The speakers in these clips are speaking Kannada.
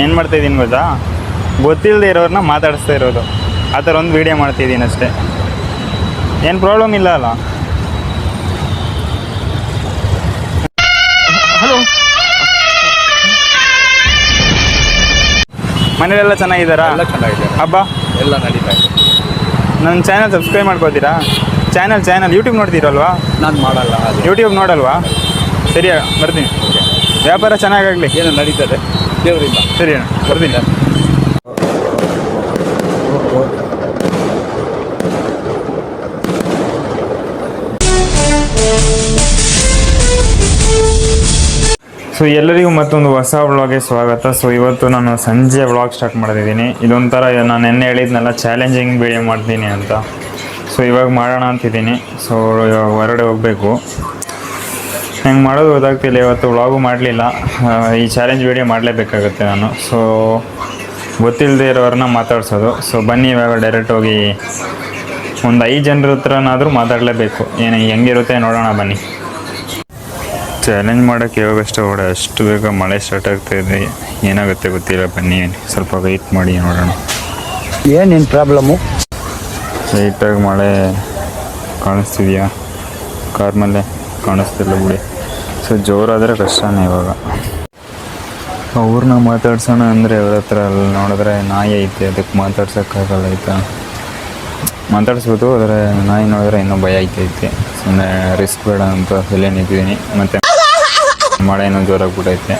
ಏನು ಮಾಡ್ತಾ ಇದ್ದೀನಿ ಗೊತ್ತಾ? ಗೊತ್ತಿಲ್ಲದೆ ಇರೋರನ್ನ ಮಾತಾಡಿಸ್ತಾ ಇರೋದು. ಆ ಥರ ಒಂದು ವೀಡಿಯೋ ಮಾಡ್ತಿದ್ದೀನಿ ಅಷ್ಟೇ. ಏನು ಪ್ರಾಬ್ಲಮ್ ಇಲ್ಲ ಅಲ್ಲ? ಹಲೋ ಮನೇಲೆಲ್ಲ ಚೆನ್ನಾಗಿದ್ದಾರಾ? ಎಲ್ಲ ಚೆನ್ನಾಗಿದೆ. ಹಬ್ಬ? ಎಲ್ಲ ನಡೀತಾ ಇದೆ. ನನ್ನ ಚಾನಲ್ ಸಬ್ಸ್ಕ್ರೈಬ್ ಮಾಡ್ಕೋತೀರಾ? ಚಾನಲ್ ಚಾನಲ್ ಯೂಟ್ಯೂಬ್ ನೋಡ್ತೀರಲ್ವಾ? ನಾನು ಮಾಡಲ್ಲ ಯೂಟ್ಯೂಬ್ ನೋಡಲ್ವಾ? ಸರಿ ಬರ್ತೀನಿ. ವ್ಯಾಪಾರ ಚೆನ್ನಾಗಾಗಲಿ. ಏನು ನಡೀತದೆ. ದೇವರಿಂದ. ಸರಿ ಅಣ್ಣ ಸೊ ಎಲ್ಲರಿಗೂ ಮತ್ತೊಂದು ಹೊಸ ವ್ಲಾಗ್ಗೆ ಸ್ವಾಗತ. ಸೊ ಇವತ್ತು ನಾನು ಸಂಜೆ ವ್ಲಾಗ್ ಸ್ಟಾರ್ಟ್ ಮಾಡಿದ್ದೀನಿ ಇದೊಂಥರ ನಾನು ನೆನ್ನೆ ಹೇಳಿದ್ನಲ್ಲ ಚಾಲೆಂಜಿಂಗ್ ವಿಡಿಯೋ ಮಾಡ್ತೀನಿ ಅಂತ. ಸೊ ಇವಾಗ ಮಾಡೋಣ ಅಂತಿದ್ದೀನಿ. ಸೊ ಇವಾಗ ಹೊರಗಡೆ ಹೋಗಬೇಕು. ಹೆಂಗೆ ಮಾಡೋದು ಗೊತ್ತಾಗ್ತಿಲ್ಲ ಇವತ್ತು ವ್ಲಾಗು ಮಾಡಲಿಲ್ಲ. ಈ ಚಾಲೆಂಜ್ ವೀಡಿಯೋ ಮಾಡಲೇಬೇಕಾಗುತ್ತೆ ನಾನು. ಸೊ ಗೊತ್ತಿಲ್ಲದೆ ಇರೋರನ್ನ ಮಾತಾಡ್ಸೋದು. ಸೊ ಬನ್ನಿ ಇವಾಗ ಡೈರೆಕ್ಟ್ ಹೋಗಿ ಒಂದು ಐದು ಜನರ ಹತ್ರನಾದರೂ ಮಾತಾಡಲೇಬೇಕು. ಏನು ಹೆಂಗಿರುತ್ತೆ ನೋಡೋಣ ಬನ್ನಿ. ಚಾಲೆಂಜ್ ಮಾಡೋಕ್ಕೆ ಯಾವಾಗಷ್ಟೇ ಓಡ ಅಷ್ಟು ಬೇಗ ಮಳೆ ಸ್ಟಾರ್ಟ್ ಆಗ್ತಾ ಇದೆ. ಏನಾಗುತ್ತೆ ಗೊತ್ತಿಲ್ಲ ಬನ್ನಿ ಸ್ವಲ್ಪ ವೆಯ್ಟ್ ಮಾಡಿ ನೋಡೋಣ. ಏನೇನು ಪ್ರಾಬ್ಲಮ್ಮು ಲೈಟಾಗಿ ಮಳೆ ಕಾಣಿಸ್ತಿದೆಯಾ? ಕಾರ್ ಮೇಲೆ ಕಾಣಿಸ್ತಿಲ್ಲ ಬಿಡಿ. ಸೊ ಜೋರಾದರೆ ಕಷ್ಟನೇ ಇವಾಗ. ಅವ್ರನ್ನ ಮಾತಾಡ್ಸೋಣ ಅಂದರೆ ಅವ್ರ ಹತ್ರ ಅಲ್ಲಿ ನೋಡಿದ್ರೆ ನಾಯಿ ಐತೆ, ಅದಕ್ಕೆ ಮಾತಾಡ್ಸೋಕ್ಕಾಗಲ್ಲ ಆಯ್ತಾ? ಮಾತಾಡಿಸ್ಬೋದು, ಆದರೆ ನಾಯಿ ನೋಡಿದ್ರೆ ಇನ್ನೂ ಭಯ ಐತೈತೆ ಸುಮ್ಮನೆ ರಿಸ್ಕ್ ಬೇಡ ಅಂತ ಇಲ್ಲೇ ನಿಂತಿದ್ದೀನಿ ಮತ್ತು ಮಳೆ ಇನ್ನೂ ಜೋರಾಗ್ಬಿಟ್ಟೈತೆ.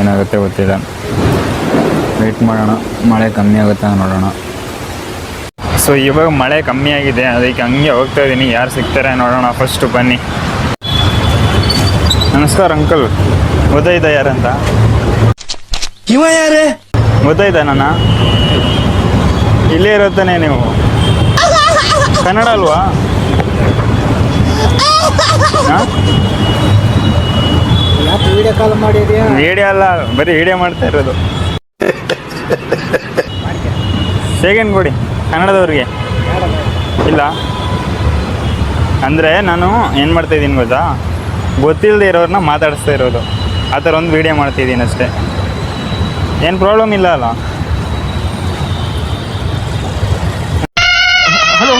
ಏನಾಗುತ್ತೆ ಗೊತ್ತಿಲ್ಲ. ವೆಯ್ಟ್ ಮಾಡೋಣ. ಮಳೆ ಕಮ್ಮಿ ಆಗುತ್ತಾ ನೋಡೋಣ. ಸೊ ಇವಾಗ ಮಳೆ ಕಮ್ಮಿ ಆಗಿದೆ, ಅದಕ್ಕೆ ಹಂಗೆ ಹೋಗ್ತಾ ಇದ್ದೀನಿ. ಯಾರು ಸಿಗ್ತಾರೆ ನೋಡೋಣ ಫಸ್ಟು ಬನ್ನಿ. ನಮಸ್ಕಾರ ಅಂಕಲ್. ಗೊತ್ತಾಯ್ತಾ ಯಾರಂತ? ಇವ ಯಾರೇ? ಗೊತ್ತಾಯ್ತಾ ನನ್ನ. ಇಲ್ಲೇ ಇರುತ್ತಾನೆ ನೀವು. ಕನ್ನಡ ಅಲ್ವಾ? ವಿಡಿಯೋ ಅಲ್ಲ ಬರೀ ವಿಡಿಯೋ ಮಾಡ್ತಾ ಇರೋದು. ಸೆಕೆಂಡ್ ಕೊಡಿ ಕನ್ನಡದವ್ರಿಗೆ. ಇಲ್ಲ. ಅಂದರೆ ನಾನು ಏನು ಮಾಡ್ತಾ ಇದ್ದೀನಿ ಗೊತ್ತಾ? ಗೊತ್ತಿಲ್ಲದೆ ಇರೋರನ್ನ ಮಾತಾಡಿಸ್ತಾ ಇರೋದು. ಆ ಥರ ಒಂದು ವೀಡಿಯೋ ಮಾಡ್ತಿದ್ದೀನಿ ಅಷ್ಟೇ. ಏನು ಪ್ರಾಬ್ಲಮ್ ಇಲ್ಲ ಅಲ್ಲ? ಹಲೋ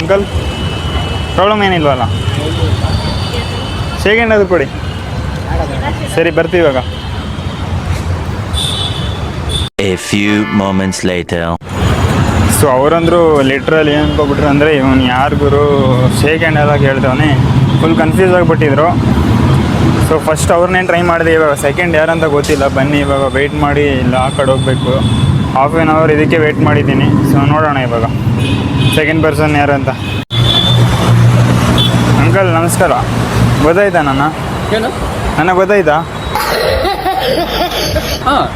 ಅಂಕಲ್ ಪ್ರಾಬ್ಲಮ್ ಏನಿಲ್ವಲ್ಲ ಸೆಕೆಂಡ್ ಅದು ಕೊಡಿ. ಸರಿ ಬರ್ತೀವಿ ಇವಾಗ. A few moments later. So ಅವರಂದ್ರು literally ಏನು ಅನ್ಕೊಬಿಟ್ರು ಅಂದರೆ ಇವನು ಯಾರು ಗುರು ಶೇಕ್ ಹ್ಯಾಂಡ್ ಎಲ್ಲ ಕೇಳ್ತವನೆ ಫುಲ್ ಕನ್ಫ್ಯೂಸ್ ಆಗಿಬಿಟ್ಟಿದ್ರು ಸೊ ಫಸ್ಟ್ ಅವ್ರನ್ನೇ ಟ್ರೈ ಮಾಡಿದೆ ಇವಾಗ ಸೆಕೆಂಡ್ ಯಾರಂತ ಗೊತ್ತಿಲ್ಲ. ಬನ್ನಿ ಇವಾಗ ವೆಯ್ಟ್ ಮಾಡಿ ಇಲ್ಲ ಆ ಕಡೆ ಹೋಗಬೇಕು. ಹಾಫ್ ಆನ್ ಅವರ್ ಇದಕ್ಕೆ ವೆಯ್ಟ್ ಮಾಡಿದ್ದೀನಿ. ಸೊ ನೋಡೋಣ ಇವಾಗ. ಸೆಕೆಂಡ್ ಪರ್ಸನ್ ಯಾರಂತ. ಅಂಕಲ್ ನಮಸ್ಕಾರ. ಗೊತ್ತಾಯ್ತಾ ನನ್ನ? ಏನು? ನನಗೆ ಗೊತ್ತಾಯ್ತಾ? ಹಾಂ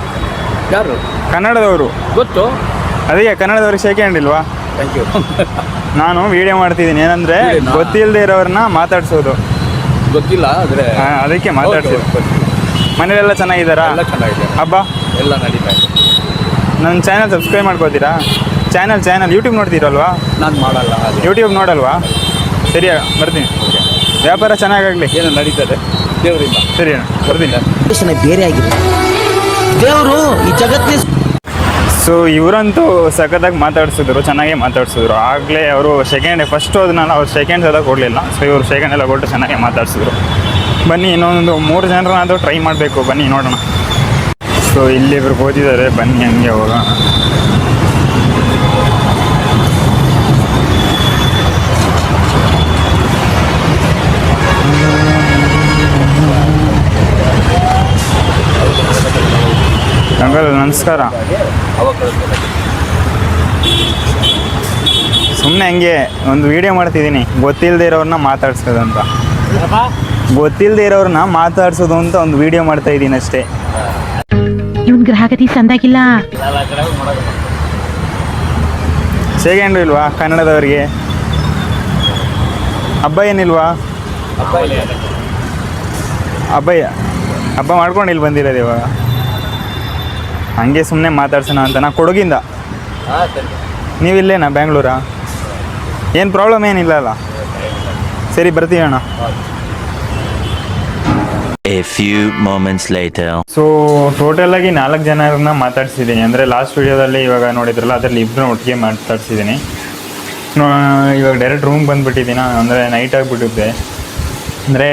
ಯಾರು? ಕನ್ನಡದವರು. ಗೊತ್ತು. ಅದಕ್ಕೆ ಕನ್ನಡದವ್ರಿಗೆ ಶೇಕೆ ಹ್ಯಾಂಡ್ ಇಲ್ವಾ? ಥ್ಯಾಂಕ್ ಯು ನಾನು ವಿಡಿಯೋ ಮಾಡ್ತಿದ್ದೀನಿ. ಏನಂದ್ರೆ? ಗೊತ್ತಿಲ್ಲದೆ ಇರೋರನ್ನ ಮಾತಾಡ್ಸೋದು. ಗೊತ್ತಿಲ್ಲ ಆದರೆ ಹಾ, ಅದಕ್ಕೆ ಮಾತಾಡ್ತೀವಿ ಮನೇಲೆಲ್ಲ ಚೆನ್ನಾಗಿದ್ದಾರಾ? ಎಲ್ಲ ಚೆನ್ನಾಗಿದೆ. ಹಬ್ಬ? ಎಲ್ಲ ನಡೀತಾ ಇದೆ. ನನ್ನ ಚಾನಲ್ ಸಬ್ಸ್ಕ್ರೈಬ್ ಮಾಡ್ಕೋತೀರಾ? ಚಾನಲ್ ಚಾನಲ್ ಯೂಟ್ಯೂಬ್ ನೋಡ್ತೀರಲ್ವಾ? ನಾನು ಮಾಡಲ್ಲ ಅದು. ಯೂಟ್ಯೂಬ್ ನೋಡಲ್ವಾ? ಸರಿ ಬರ್ತೀನಿ. ವ್ಯಾಪಾರ ಚೆನ್ನಾಗಾಗಲಿ. ಏನು ನಡೀತದೆ. ದೇವರಿಂದ. ಸರಿ ಅಣ್ಣ ಬರ್ತೀನಿ. ಬೇರೆ ಆಗಿದೆ ದೇವರು ಈ ಜಗತ್ತಿನ ಸೊ ಇವರಂತೂ ಸಖತ್ತಾಗಿ ಮಾತಾಡ್ಸಿದ್ರು, ಚೆನ್ನಾಗೇ ಮಾತಾಡ್ಸಿದ್ರು. ಆಗಲೇ ಅವರು ಸೆಕೆಂಡ್ ಫಸ್ಟ್ ಹೋದ್ನಲ್ಲ ಅವ್ರು ಸೆಕೆಂಡ್ಸ್ ಎಲ್ಲ ಕೊಡಲಿಲ್ಲ. ಸೊ ಇವರು ಸೆಕೆಂಡ್ ಎಲ್ಲ ಕೊಟ್ಟು ಚೆನ್ನಾಗೇ ಮಾತಾಡ್ಸಿದ್ರು. ಬನ್ನಿ, ಇನ್ನೊಂದು ಮೂರು ಜನರನ್ನಾದರೂ ಟ್ರೈ ಮಾಡಬೇಕು. ಬನ್ನಿ, ನೋಡೋಣ. ಸೊ ಇಲ್ಲಿ ಇವರು ಓದಿದ್ದಾರೆ ಬನ್ನಿ, ಹಂಗೆ ಹೋಗೋಣ. ನಮಸ್ಕಾರ. ಅವಾಗ ಸುಮ್ಮನೆ ಹಂಗೆ ಒಂದು ವಿಡಿಯೋ ಮಾಡ್ತಿದ್ದೀನಿ. ಗೊತ್ತಿಲ್ಲದೆ ಇರೋರನ್ನ ಮಾತಾಡ್ಸೋದು ಅಂತ. ಗೊತ್ತಿಲ್ಲದೆ ಇರೋರನ್ನ ಮಾತಾಡ್ಸೋದು ಅಂತ ಒಂದು ವಿಡಿಯೋ ಮಾಡ್ತಾ ಇದ್ದೀನಿ ಅಷ್ಟೇ. ಇವನ್ ಗ್ರಾಹಕತಿ ಸಂದಾಗಿಲ್ಲ ಸೆಕೆಂಡ್ ಇಲ್ವಾ ಕನ್ನಡದವ್ರಿಗೆ? ಹಬ್ಬ ಏನಿಲ್ವಾ? ಹಬ್ಬ ಹಬ್ಬ ಮಾಡ್ಕೊಂಡು ಇಲ್ಲಿ ಬಂದಿರೋದು ಇವಾಗ? ಹಂಗೆ ಸುಮ್ಮನೆ ಮಾತಾಡ್ಸೋಣ ಅಂತ ನಾ ಕೊಡಗಿಂದ. ನೀವಿಲ್ಲೇನಾ ಸರಿ. ನೀವು ಇಲ್ಲೇನಾ ಬ್ಯಾಂಗ್ಳೂರಾ? ಏನು ಪ್ರಾಬ್ಲಮ್ ಏನಿಲ್ಲ ಅಲ್ಲ? ಸರಿ ಬರ್ತೀವಿ ಅಣ್ಣ. A few moments later. So total ಆಗಿ ನಾಲ್ಕು ಜನರನ್ನ ಮಾತಾಡ್ಸಿದ್ದೀನಿ. ಅಂದರೆ ಲಾಸ್ಟ್ ವಿಡಿಯೋದಲ್ಲಿ ಇವಾಗ ನೋಡಿದ್ರಲ್ಲ ಅದರಲ್ಲಿ ಇಬ್ಬರು ಒಟ್ಟಿಗೆ ಮಾತಾಡ್ಸಿದ್ದೀನಿ. ಇವಾಗ ಡೈರೆಕ್ಟ್ ರೂಮ್ ಬಂದುಬಿಟ್ಟಿದ್ದೀನ? ಅಂದರೆ ನೈಟ್ ಆಗಿಬಿಟ್ಟಿದ್ದೆ ಅಂದರೆ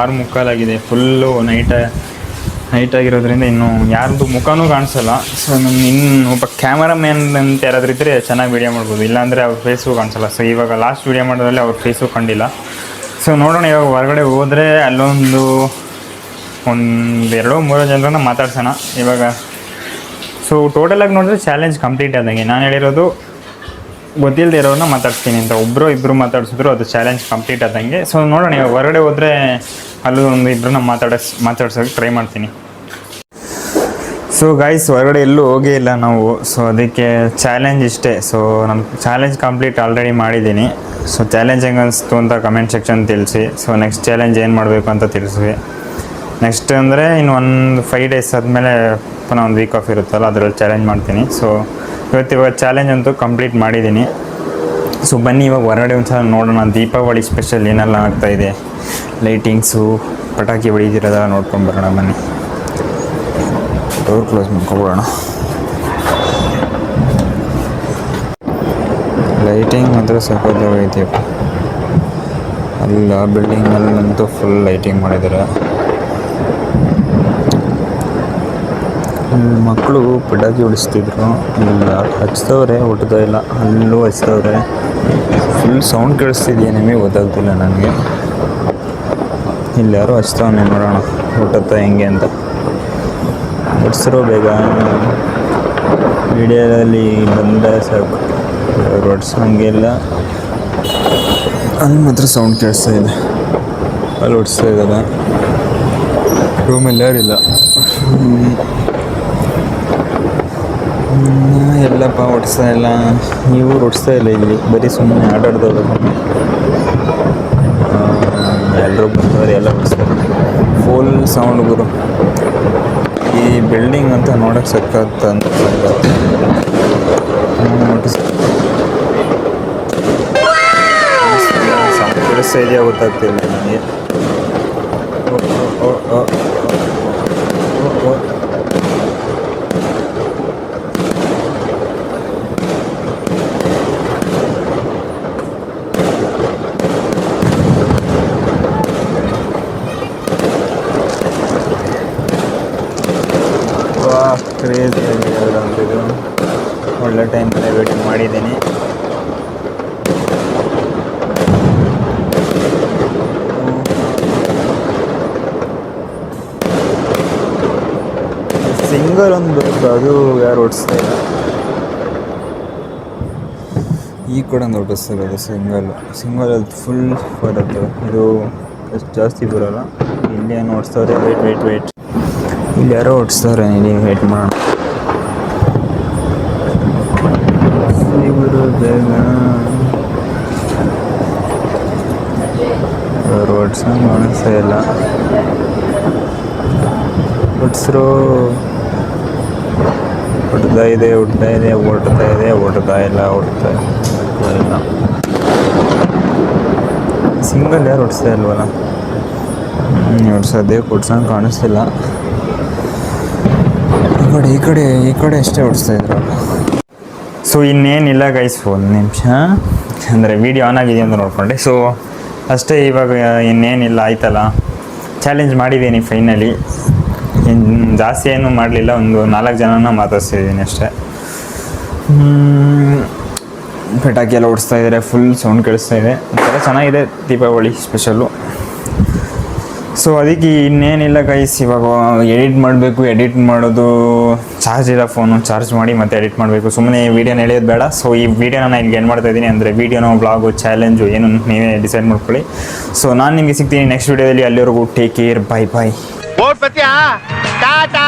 ಆರು ಮುಕ್ಕಾಲಾಗಿದೆ. ಫುಲ್ಲು ನೈಟ್ ನೈಟ್ ಆಗಿರೋದ್ರಿಂದ ಇನ್ನು ಯಾರ್ದು ಮುಖನೂ ಕಾಣಿಸಲ್ಲ. ಸೊ ನಮ್ಮ ಇನ್ನು ಒಬ್ಬ ಕ್ಯಾಮರಾಮ್ಯಾನ್ ಅಂತ ಯಾರಾದ್ರೂ ಇದ್ದರೆ ಚೆನ್ನಾಗಿ ವೀಡಿಯೋ ಮಾಡ್ಬೋದು. ಇಲ್ಲಾಂದರೆ ಅವ್ರ ಫೇಸು ಕಾಣಿಸಲ್ಲ. ಸೊ ಇವಾಗ ಲಾಸ್ಟ್ ವೀಡಿಯೋ ಮಾಡೋದ್ರಲ್ಲಿ ಅವ್ರ ಫೇಸು ಕಂಡಿಲ್ಲ. ಸೊ ನೋಡೋಣ ಇವಾಗ ಹೊರಗಡೆ ಹೋದರೆ ಅಲ್ಲೊಂದು ಒಂದು ಎರಡೋ ಮೂರೋ ಜನರನ್ನ ಮಾತಾಡ್ಸೋಣ. ಇವಾಗ ಸೊ ಟೋಟಲಾಗಿ ನೋಡಿದ್ರೆ ಚಾಲೆಂಜ್ ಕಂಪ್ಲೀಟ್ ಆದಂಗೆ. ನಾನು ಹೇಳಿರೋದು ಗೊತ್ತಿಲ್ಲದೆ ಇರೋರನ್ನ ಮಾತಾಡ್ತೀನಿ ಅಂತ. ಒಬ್ಬರು ಇಬ್ಬರು ಮಾತಾಡ್ಸಿದ್ರು ಅದು ಚಾಲೆಂಜ್ ಕಂಪ್ಲೀಟ್ ಆದಂಗೆ. ಸೊ ನೋಡೋಣ ಇವಾಗ ಹೊರಗಡೆ ಹೋದರೆ ಅಲ್ಲೂ ಒಂದು ಇಬ್ಬರನ್ನ ಮಾತಾಡಿಸ್, ಮಾತಾಡ್ಸೋಕೆ ಟ್ರೈ ಮಾಡ್ತೀನಿ. ಸೊ ಗೈಸ್ ಹೊರಗಡೆ ಎಲ್ಲೂ ಹೋಗೇ ಇಲ್ಲ ನಾವು. ಸೊ ಅದಕ್ಕೆ ಚಾಲೆಂಜ್ ಇಷ್ಟೇ. ಸೊ ನಾನು ಚಾಲೆಂಜ್ ಕಂಪ್ಲೀಟ್ ಆಲ್ರೆಡಿ ಮಾಡಿದ್ದೀನಿ. ಸೊ ಚಾಲೆಂಜ್ ಹೆಂಗೆ ಅನಿಸ್ತು ಅಂತ ಕಮೆಂಟ್ ಸೆಕ್ಷನ್ ತಿಳಿಸಿ. ಸೊ ನೆಕ್ಸ್ಟ್ ಚಾಲೆಂಜ್ ಏನು ಮಾಡಬೇಕು ಅಂತ ತಿಳಿಸಿ ನೆಕ್ಸ್ಟ್ ಅಂದರೆ ಇನ್ನು ಒಂದು ಫೈವ್ ಡೇಸ್ ಆದಮೇಲೆ ಪುನಃ ಒಂದು ವೀಕ್ ಆಫ್ ಇರುತ್ತಲ್ಲ, ಅದರಲ್ಲಿ ಚಾಲೆಂಜ್ ಮಾಡ್ತೀನಿ. ಸೊ ಇವತ್ತು ಇವಾಗ ಚಾಲೆಂಜ್ ಅಂತೂ ಕಂಪ್ಲೀಟ್ ಮಾಡಿದ್ದೀನಿ. ಸೊ ಬನ್ನಿ ಇವಾಗ ಹೊರಗಡೆ ಒಂದು ಸಲ ನೋಡೋಣ. ದೀಪಾವಳಿ ಸ್ಪೆಷಲ್ ಏನೆಲ್ಲ ಆಗ್ತಾ ಇದೆ. ಲೈಟಿಂಗ್ಸು, ಪಟಾಕಿ ಹೊಡಿದಿರೋದೆಲ್ಲ ನೋಡ್ಕೊಂಡು ಬರೋಣ ಬನ್ನಿ. Door close ಮಾಡ್ಕೊಬಿಡೋಣ. ಲೈಟಿಂಗ್ ಮಾತ್ರ ಸಖತ್ತಾಗೈತಿಯಪ್ಪ ಅಲ್ಲ ಬಿಲ್ಡಿಂಗಲ್ಲಂತೂ ಫುಲ್ ಲೈಟಿಂಗ್ ಮಾಡಿದ್ದಾರೆ ಮಕ್ಕಳು ಪಟಾಕಿ ಹೊಡಿಸ್ತಿದ್ರು. ಹಚ್ತವ್ರೆ ಹುಟ್ಟದ ಇಲ್ಲ. ಅಲ್ಲೂ ಹಚ್ತವ್ರೆ. ಫುಲ್ ಸೌಂಡ್ ಕೇಳಿಸ್ತಿದೆಯಾ ನಿಮಗೆ ಗೊತ್ತಾಗ್ತಿಲ್ಲ ನನಗೆ. ಇಲ್ಲಿ ಯಾರೋ ಹಚ್ತವನೆ ನೋಡೋಣ ಊಟತ್ತ ಹೆಂಗೆ ಅಂತ. ಹೊಡ್ಸಿರೋ ಬೇಗ. ವಿಡಿಯೋದಲ್ಲಿ ಬಂದರೆ ಸಾಕು. ಹೊಡ್ಸೋಂಗಿಲ್ಲ ಅಲ್ಲಿ ಮಾತ್ರ ಸೌಂಡ್ ಕೇಳಿಸ್ತಾ ಇದೆ. ಅಲ್ಲಿ ಹೊಡ್ಸ್ತಾ ಇದ್ದಾರೆ. ರೂಮಲ್ಲಿ ಯಾರಿಲ್ಲ ಎಲ್ಲಪ್ಪ ಹೊಡ್ಸ್ತಾ ಇಲ್ಲ. ನೀವು ಹೊಡ್ಸ್ತಾ ಇಲ್ಲ ಇಲ್ಲಿ. ಬರೀ ಸುಮ್ಮನೆ ಆಟ ಆಡ್ದವ್ರು ಎಲ್ಲರೂ ಬರ್ತಾರೆ ಎಲ್ಲ ಬಿಡಿಸ್ತಾರೆ ಫುಲ್ ಸೌಂಡ್ ಗುರು. ಈ ಬಿಲ್ಡಿಂಗ್ ಅಂತ ನೋಡೋಕ್ಕೆ ಸಕ್ಕತ್ತ ಸೌಂಡ್ ಇದೆಯಾ ಗೊತ್ತಾಗ್ತಿಲ್ಲ ನನಗೆ. ಕ್ರೇಜಿ ಇದು ಒಳ್ಳೆ ಟೈಮ್ ವೇಟಿಂಗ್ ಮಾಡಿದ್ದೀನಿ. ಸಿಂಗರ್ ಒಂದು ಬರುತ್ತೆ ಅದು ಯಾರು ಓಡಿಸ್ತಾ ಇಲ್ಲ. ಈ ಕೂಡ ಒಂದು ಅದು ಸಿಂಗಲ್ ಸಿಂಗಲ್ ಅದು ಫುಲ್ ಬರುತ್ತೆ. ಇದು ಜಾಸ್ತಿ ಬರೋಲ್ಲ. ಇಲ್ಲಿ ಏನು ಓಡಿಸ್ತವ್ರೆ ವೈಟ್ ವೇಟ್ ವೇಟ್ ಇಲ್ಲಿ ಯಾರೋ ಓಡಿಸ್ತಾರೆ ನೀವು ವೇಟ್ ಮಾಡೋಣ ಓಡಿಸೋಂಗೆ ಕಾಣಿಸ್ತಾ ಇಲ್ಲ. ಹೊಡ್ತಾ ಇದೆ ಹೊಡ್ತಾ ಇದೆ ಓಡ್ತಾ ಇದೆ ಹೊಡ್ತಾ ಇಲ್ಲ ಹೊಡ್ತಾ ಇಲ್ಲ. ಸಿಂಗಲ್ ಯಾರು ಹೊಡ್ಸ್ತಾ ಇಲ್ವಲ್ಲ? ಹೊಡ್ಸೋದೇ ಕೊಡ್ಸೋಂಗೆ ಕಾಣಿಸ್ತಿಲ್ಲ. ಕಡೆ ಈ ಕಡೆ ಈ ಕಡೆ ಅಷ್ಟೇ ಓಡಿಸ್ತಾ ಇದ್ರು. ಸೊ ಇನ್ನೇನಿಲ್ಲ ಗೈಸ್ ಒಂದು ನಿಮಿಷ. ಅಂದರೆ ವೀಡಿಯೋ ಆನ್ ಆಗಿದೆ ಅಂತ ನೋಡಿಕೊಂಡೆ. ಸೊ ಅಷ್ಟೇ ಇವಾಗ ಇನ್ನೇನಿಲ್ಲ, ಆಯ್ತಲ್ಲ. ಚಾಲೆಂಜ್ ಮಾಡಿದ್ದೀನಿ ಫೈನಲಿ ಇನ್ನು ಜಾಸ್ತಿ ಏನೂ ಮಾಡಲಿಲ್ಲ, ಒಂದು ನಾಲ್ಕು ಜನನ ಮಾತಾಡ್ಸಿದ್ದೀನಿ ಅಷ್ಟೇ. ಪಟಾಕಿ ಎಲ್ಲ ಓಡಿಸ್ತಾ ಇದ್ದಾರೆ ಫುಲ್ ಸೌಂಡ್ ಕೇಳಿಸ್ತಾ ಇದೆ. ಒಂಥರ ಚೆನ್ನಾಗಿದೆ ದೀಪಾವಳಿ ಸ್ಪೆಷಲ್ಲು ಸೊ ಅದಕ್ಕೆ ಇನ್ನೇನಿಲ್ಲ ಗೈಸ್ ಇವಾಗ ಎಡಿಟ್ ಮಾಡಬೇಕು ಎಡಿಟ್ ಮಾಡೋದು ಚಾರ್ಜ್ ಇಲ್ಲ ಫೋನು ಚಾರ್ಜ್ ಮಾಡಿ ಮತ್ತೆ ಎಡಿಟ್ ಮಾಡಬೇಕು. ಸುಮ್ಮನೆ ವೀಡಿಯೋನ ಎಳೆಯೋದು ಬೇಡ. ಸೊ ಈ ವೀಡಿಯೋನ ನಾನು ಇಲ್ಲಿ ಏನು ಮಾಡ್ತಾ ಇದ್ದೀನಿ. ಅಂದರೆ ವೀಡಿಯೋನ ಬ್ಲಾಗು ಚಾಲೆಂಜು ಏನು ನೀವೇ ಡಿಸೈಡ್ ಮಾಡ್ಕೊಳ್ಳಿ. ಸೊ ನಾನು ನಿಮಗೆ ಸಿಗ್ತೀನಿ ನೆಕ್ಸ್ಟ್ ವೀಡಿಯೋದಲ್ಲಿ ಅಲ್ಲಿವರೆಗೂ take care bye bye tata